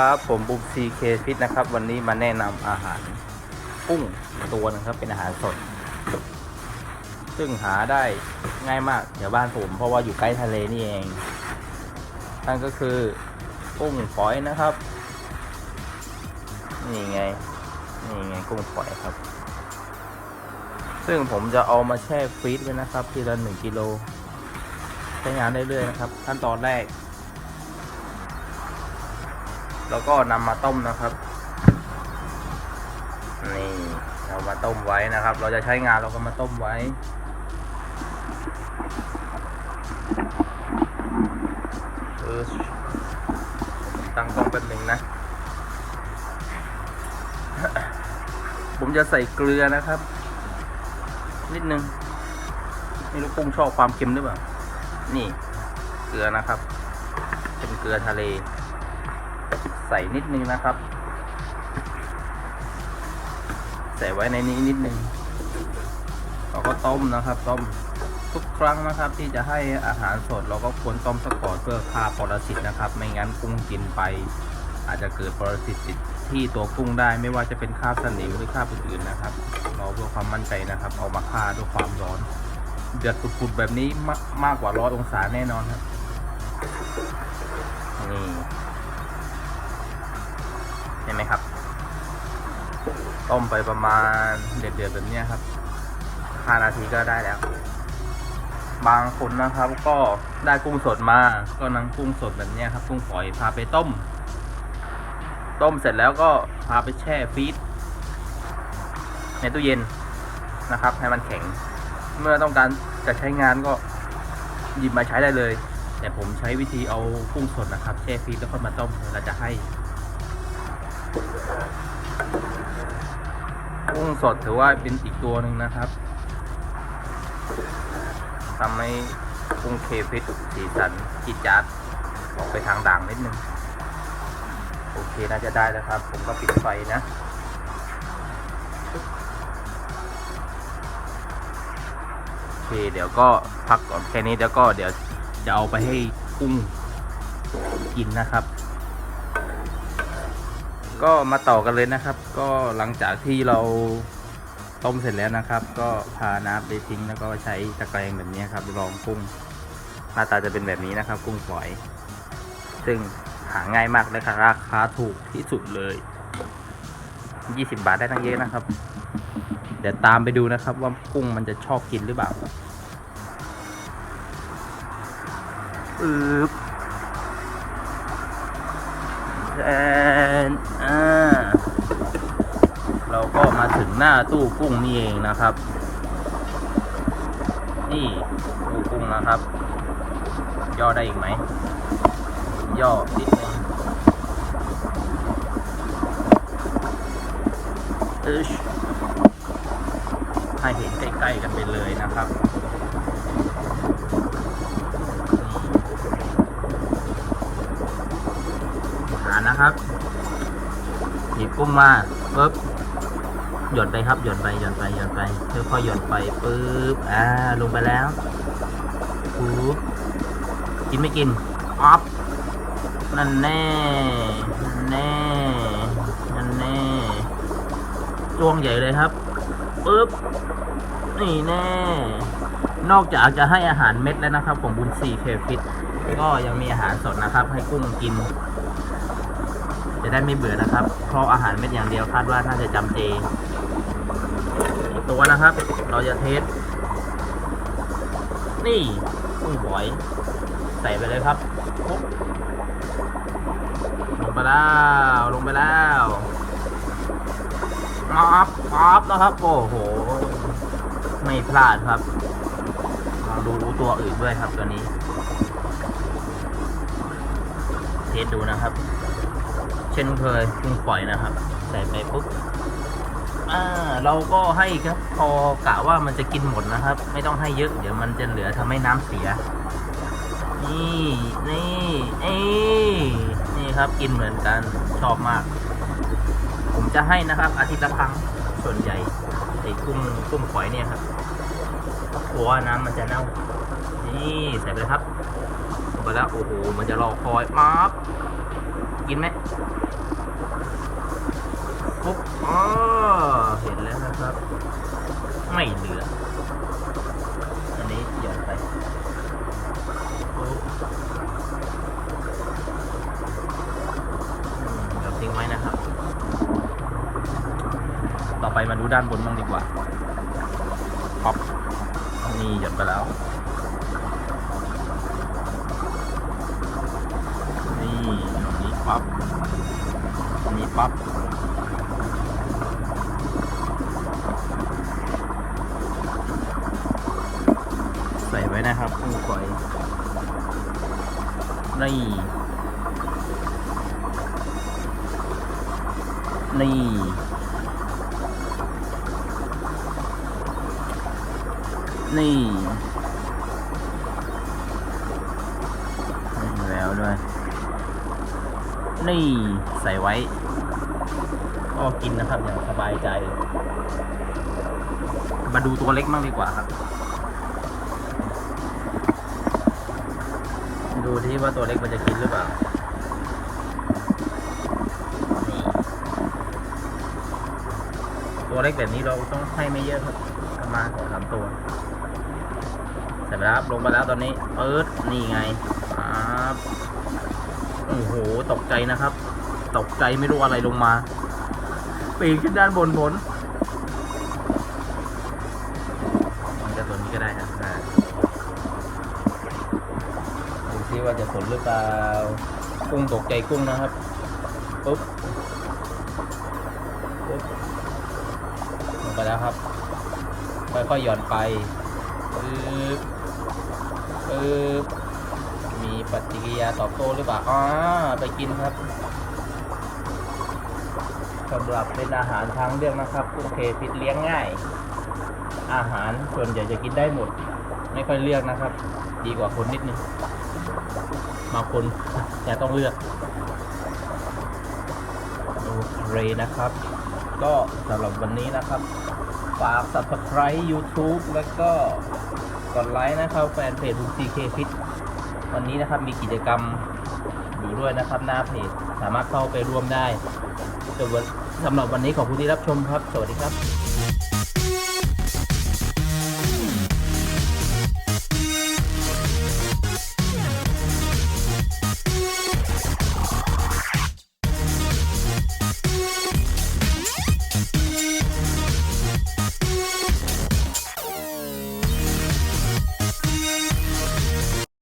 ครับผมบุมซีเคฟิตนะครับ วันนี้มาแนะนำอาหารกุ้งตัวนึงครับ เป็นอาหารสด ซึ่งหาได้ง่ายมากแถวบ้านผมเพราะว่าอยู่ใกล้ทะเลนี่เองนั่นก็คือกุ้งฝอยนะครับ นี่ไง นี่ไงกุ้งฝอยครับ ซึ่งผมจะเอามาแช่ฟรีซไว้นะครับ ทีละหนึ่งกิโลใช้งานได้เรื่อยนะครับ ขั้นตอนแรก แล้วก็นำมาต้มนะครับนี่เรามาต้มไว้นะครับ เราจะใช้งานเราก็มาต้มไว้ตั้งกล้องแป๊บหนึ่งนะ ผมจะใส่เกลือนะครับ นิดนึงไม่รู้กุ้งชอบความเค็มหรือเปล่า นี่ เกลือนะครับ เป็นเกลือทะเล ใส่นิดนึงนะครับ ใส่ไว้ในนี้นิดนึงเราก็ต้มนะครับ ต้มทุกครั้งนะครับที่จะให้อาหารสดเราก็ควรต้มซะก่อนเพื่อฆ่าปรสิตนะครับ ไม่งั้นกุ้งกินไป อาจจะเกิดปรสิตติดที่ตัวกุ้งได้ไม่ว่าจะเป็นคราบสนิมหรือคราบอื่นๆนะครับ เราเพื่อความมั่นใจนะครับเอามาฆ่าด้วยความร้อนเดือดปุดๆแบบนี้มากมากกว่าร้อยองศาแน่นอนครับนี่ ไหมครับ ต้มไปประมาณเดือดๆแบบนี้ครับ5นาทีก็ได้แล้ว บางคนนะครับ ก็ได้กุ้งสดมา ก็นำกุ้งสดแบบนี้ครับ กุ้งฝอยพาไปต้ม ต้มเสร็จแล้วก็พาไปแช่ฟรีซในตู้เย็นนะครับ ให้มันแข็ง เมื่อต้องการจะใช้งานก็หยิบมาใช้ได้เลย แต่ผมใช้วิธีเอากุ้งสดนะครับ แช่ฟรีซแล้วค่อยมาต้มเราจะให้ กุ้งสดถือว่าเป็นอีกตัวหนึ่งนะครับทำให้กุ้งเคฟิตสีสันจิดจัดออกไปทางด่างนิดนึง โอเคน่าจะได้แล้วครับ ผมก็ปิดไฟนะโอเคเดี๋ยวก็พักก่อนแค่นี้เดี๋ยวก็เดี๋ยวจะเอาไปให้กุ้งกินนะครับ ก็มาต่อกันเลยนะครับ ก็หลังจากที่เราต้มเสร็จแล้วนะครับ ก็พาน้ำไปทิ้งแล้วก็ใช้ตะแกรงแบบนี้ครับรองกุ้งหน้าตาจะเป็นแบบนี้นะครับ กุ้งฝอย ซึ่งหาง่ายมากและราคาถูกที่สุดเลย 20 บาทได้ตั้งเยอะนะครับ เดี๋ยวตามไปดูนะครับว่ากุ้งมันจะชอบกินหรือเปล่าอึ๊บแอ มาถึงหน้าตู้กุ้งนี่เองนะครับ นี่ตู้กุ้งนะครับ ย่อได้อีกไหม ย่อนิดนึงอึชให้เห็นใกล้ๆกันไปเลยนะครับหานะครับหยิบกุ้งมาปุ๊บ หย่อนไปครับหย่อนไปหย่อนไปหย่อนไปค่อยๆหย่อนไปปุ๊บอ่าลงไปแล้วปุ๊บกินไม่กินออฟนั่นแน่นั่นแน่นั่นแน่จ้วงใหญ่เลยครับปุ๊บนี่แน่ นอกจากจะให้อาหารเม็ดแล้วนะครับ ของบุญซีเคฟิตก็ยังมีอาหารสดนะครับ ให้กุ้งกิน จะได้ไม่เบื่อนะครับ เพราะอาหารเม็ดอย่างเดียวคาดว่าน่าจะจำเจ ตัวนะครับ เราจะเทส นี่กุ้งบอย ใส่ไปเลยครับ ลงไปแล้ว ลงไปแล้วมอบมอบนะครับ โอ้โห ไม่พลาดครับลองดูตัวอื่นด้วยครับตัวนี้ เทสดูนะครับ เช่นเคยกุ้งปล่อยนะครับ ใส่ไป เราก็ให้ครับพอกะว่ามันจะกินหมดนะครับ ไม่ต้องให้เยอะเดี๋ยวมันจะเหลือทำให้น้ำเสีย นี่นี่เอ้นี่ครับกินเหมือนกันชอบมาก ผมจะให้นะครับ อาทิตย์ละครั้งส่วนใหญ่ไอ้กุ้งกุ้งฝอยเนี่ยครับกลัวน้ำมันจะเน่า นี่ใส่ไปครับลงไปแล้วโอ้โหมันจะรอคอยมาบกินไหมปุ๊บอ๋อ ไม่เหลือ อันนี้หย่อนไปปุ๊บอืมเดี๋ยวทิ้งไว้นะครับ ต่อไปมาดูด้านบนบ้างดีกว่าป๊อปนี่หย่อนไปแล้วนี่นี้ปั๊บอันนี้ปั๊บ นะครับกุ้งฝอยนี่นี่นี่นี่แล้วด้วย นี่ใส่ไว้ ก็กินนะครับอย่างสบายใจ มาดูตัวเล็กมั่งดีกว่าครับ ดูที่ว่าตัวเล็กมันจะกินหรือเปล่าตัวเล็กแบบนี้เราต้องให้ไม่เยอะครับ ประมาณสองสามตัวเสร็จแล้วลงไปแล้วตอนนี้เอิร์ดนี่ไงครับโอ้โหตกใจนะครับ ตกใจไม่รู้อะไรลงมาปีนขึ้นด้านบนบนมันจะตัวนี้ก็ได้ครับ ว่าจะสนหรือเปล่า กุ้งตกใจกุ้งนะครับปุ๊บปุ๊บลงไปแล้วครับ ค่อยๆหย่อนไปปึ๊บปึ๊บมีปฏิกิริยาตอบโต้หรือเปล่าอ๋อไปกินครับสำหรับเป็นอาหารทางเลือกนะครับกุ้งเคฟิตเลี้ยงง่าย อาหารส่วนใหญ่จะกินได้หมด ไม่ค่อยเลือกนะครับ ดีกว่าคนนิดนึง บางคนจะต้องเลือกโอเคนะครับ ก็สำหรับวันนี้นะครับ ฝาก subscribe YouTube แล้วก็กดไลค์นะครับแฟนเพจบุ CK Fit วันนี้นะครับมีกิจกรรมอยู่ด้วยนะครับหน้าเพจสามารถเข้าไปร่วมได้สำหรับวันนี้ขอบคุณที่รับชมครับ สวัสดีครับ